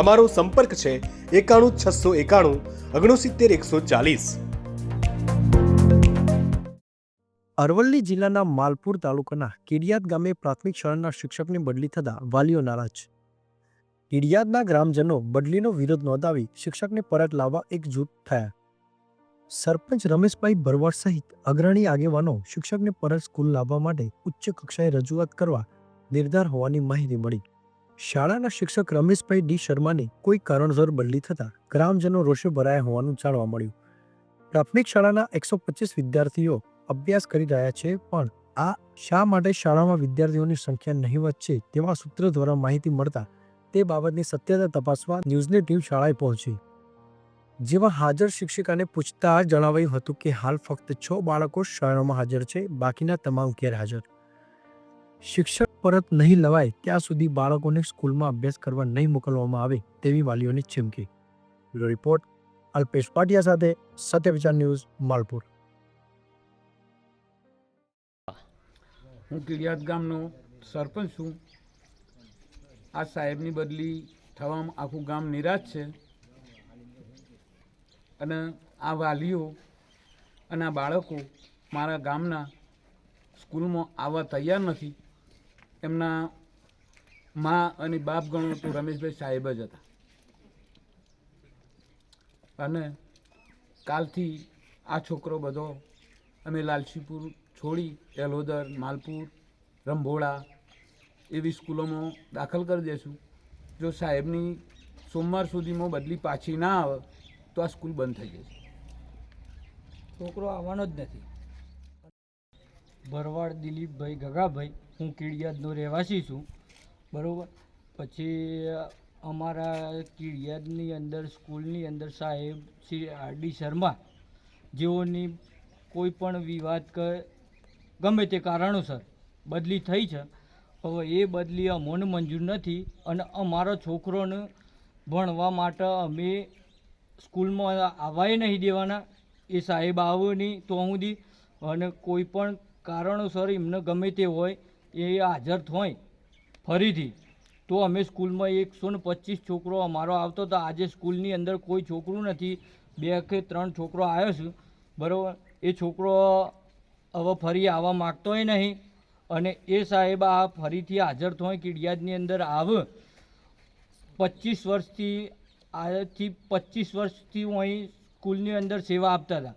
અમારો સંપર્ક છે એકાણું છસો એકાણું ઓગણસિત્તેર એકસો ચાલીસ. અરવલ્લી જિલ્લાના માલપુર તાલુકાના કિડિયાદ ગામે પ્રાથમિક શાળાના શિક્ષકની બદલી થતા વાલીઓ નારાજ. કિડિયાદના ગ્રામજનો બદલીનો વિરોધ નોંધાવી શિક્ષકને પરત લાવવા એકજૂટ થયા. સરપંચ રમેશભાઈ ભરવાડ સહિત અગ્રણી આગેવાનો શિક્ષકને પરત સ્કૂલ લાવવા માટે ઉચ્ચ કક્ષાએ રજૂઆત કરવા નિર્ધાર હોવાની માહિતી મળી. શાળાના શિક્ષક રમેશભાઈ ડી શર્માની કોઈ કારણસર બદલી થતા ગ્રામજનો રોષે ભરાયા હોવાનું જાણવા મળ્યું. પ્રાથમિક શાળાના એકસો પચીસ વિદ્યાર્થીઓ અભ્યાસ કરી રહ્યા છે, પણ આ શા માટે શાળામાં વિદ્યાર્થીઓની સંખ્યા નહીવત છે તેવા સૂત્રો દ્વારા માહિતી મળતા તે બાબતની સત્યતા તપાસવા ન્યૂઝની ટીમ શાળાએ પહોંચી. જેમાં હાજર શિક્ષિકાને પૂછતા જણાવાયું હતું કે હાલ ફક્ત છ બાળકો શાળામાં હાજર છે, બાકીના તમામ ગેરહાજર. શિક્ષક પરત નહીં લવાય, ત્યાં સુધી બાળકોને સ્કૂલમાં અભ્યાસ કરવા નહીં મોકલવામાં આવે તેવી વાલીઓની ચીમકી. રિપોર્ટ, અલ્પેશ પાટિયા સાથે સત્ય વિચાર ન્યૂઝ, માલપુર. હું કીડિયાદ ગામનો સરપંચ છું. આ સાહેબની બદલી થવામાં આખું ગામ નિરાશ છે. અને આ વાલીઓ અને આ બાળકો મારા ગામના સ્કૂલમાં આવવા તૈયાર નથી. એમના મા અને બાપ ગણો તો રમેશભાઈ સાહેબ જ હતા. અને કાલથી આ છોકરો બધો અમે લાલસીપુર છોડી, એલોદર, માલપુર, રંભોળા એવી સ્કૂલોમાં દાખલ કરી દઈશું જો સાહેબની સોમવાર સુધીમાં બદલી પાછી ના આવે, તો આ સ્કૂલ બંધ થઈ જશે. છોકરો આવવાનો જ નથી. ભરવાડ દિલીપભાઈ ગગાભાઈ, હું કીડિયાદનો રહેવાસી છું. બરાબર? પછી અમારા કીડિયાદની અંદર, સ્કૂલની અંદર સાહેબ શ્રી આર ડી શર્મા, જેઓની કોઈ પણ વિવાદ કે, ગમે તે કારણોસર બદલી થઈ છે. હવે એ બદલી અમોને મંજૂર નથી અને અમારો છોકરોને ભણવા માટે અમે સ્કૂલમાં આવવાય નહીં દેવાના. એ સાહેબ આવો નહીં તો સુધી અને કોઈ પણ કારણોસર એમને ગમે તે હોય એ હાજર થાય. ફરીથી, તો અમે સ્કૂલમાં એકસો ને પચીસ છોકરો અમારો આવતો હતો આજે સ્કૂલની અંદર કોઈ છોકરું નથી. બે કે ત્રણ છોકરો આવ્યો છે. બરાબર? એ છોકરો હવે ફરી આવવા માગતોય નહીં. અને એ સાહેબ આ ફરીથી હાજર થોય કીડિયાદની અંદર આવ. પચીસ વર્ષથી, આજથી પચીસ વર્ષથી હું અહીં સ્કૂલની અંદર સેવા આપતા હતા.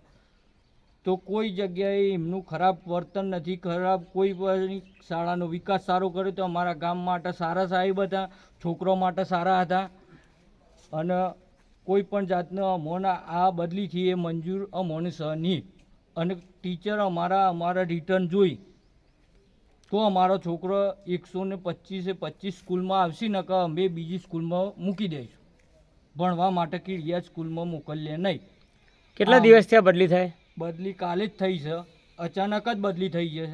તો કોઈ જગ્યાએ એમનું ખરાબ વર્તન નથી ખરાબ કોઈ પણ શાળાનો વિકાસ સારો કર્યો તો અમારા ગામ માટે સારા સાહેબ હતા છોકરો માટે સારા હતા. અને કોઈ પણ જાતનો અમોના આ બદલીથી એ મંજૂર અમોને સહની નહીં. અને ટીચર અમારા અમારા રિટર્ન જોઈ. તો અમારો છોકરો એકસો ને પચીસે પચીસ સ્કૂલમાં આવશે ન કે અમે બીજી સ્કૂલમાં મૂકી દઈશું. ભણવા માટે કીડિયા સ્કૂલમાં મોકલીએ નહીં. કેટલા. દિવસ થયા બદલી થાય? બદલી કાલે જ થઈ છે. અચાનક જ બદલી થઈ છે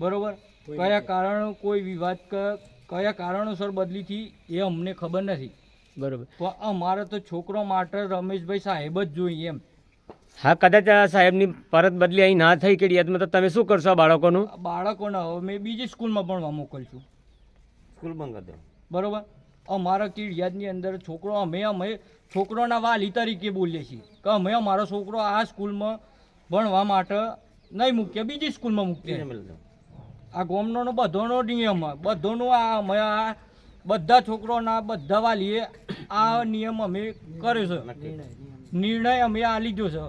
બરોબર? કયા કારણો કોઈ વિવાદ ક- કયા કારણોસર બદલી થઈ એ અમને ખબર નથી. બરોબર. તો અમારે તો છોકરો માટે રમેશભાઈ સાહેબ જ જોઈએ એમ. હા કદાચ આ સાહેબની પરત બદલી અહીં ના થઈ કે યાદમાં તો તમે શું કરશો બાળકોનું? બાળકોને હવે મેં બીજી સ્કૂલમાં ભણવા મોકલશું. સ્કૂલ બંધ બરોબર? અમારા કીડિયાદની અંદર છોકરો અમે અમે છોકરોના વાલી તરીકે બોલીએ છીએ કે અમે અમારો છોકરો આ સ્કૂલમાં ભણવા માટે નહીં મૂકીએ બીજી સ્કૂલમાં મૂકીએ. આ ગોમનો બધોનો નિયમ બધોનો આ અમે આ બધા છોકરોના બધા વાલીએ આ નિયમ અમે કર્યો છે. નિર્ણય અમે આ લીધો છે.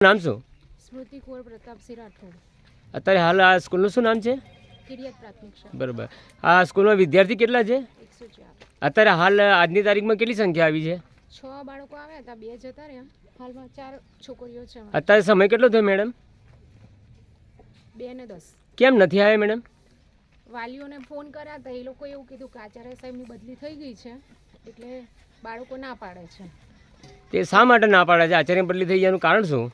નામ શું? સ્મૃતિ કુંવર પ્રતાપસિંહ રાઠોડ. અત્યારે હાલ આ સ્કૂલનું શું નામ છે? બરોબર. આ સ્કૂલમાં વિદ્યાર્થી કેટલા છે? અત્યારે હાલ આજની તારીખમાં કેટલી સંખ્યા આવી છે? છ બાળકો આવ્યા હતા બે જતા રહ્યા હાલમાં ચાર છોકરીઓ છે અત્યારે સમય કેટલો થયો મેડમ? બે ને દસ. કેમ નથી આવ્યા મેડમ? વાલીઓને ફોન કર્યા હતા એ લોકો એવું કીધું કે આચાર્ય સાહેબની બદલી થઈ ગઈ છે એટલે બાળકો ના પાડે છે. તે શા માટે ના પાડે છે? આચાર્ય બદલી થઈ જવાનું કારણ શું?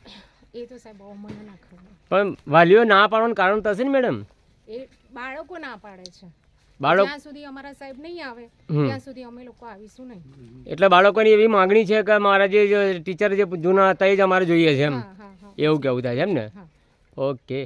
એ તો સાહેબ બહુ મને ના ખબર. પણ વાલીઓ ના પાડવાનું કારણ હશે ને મેડમ? એ બાળકો ના પાડે છે. બાળક જ્યાં સુધી અમારા સાહેબ નહીં આવે ત્યાં સુધી અમે લોકો આવીશું નહીં. એટલે બાળકોની એવી માંગણી છે કે મારા જે ટીચર જે જૂના હતા એ જ અમારે જોઈએ છે એમ. એવું કેવું થાય છે એમ ને? ઓકે.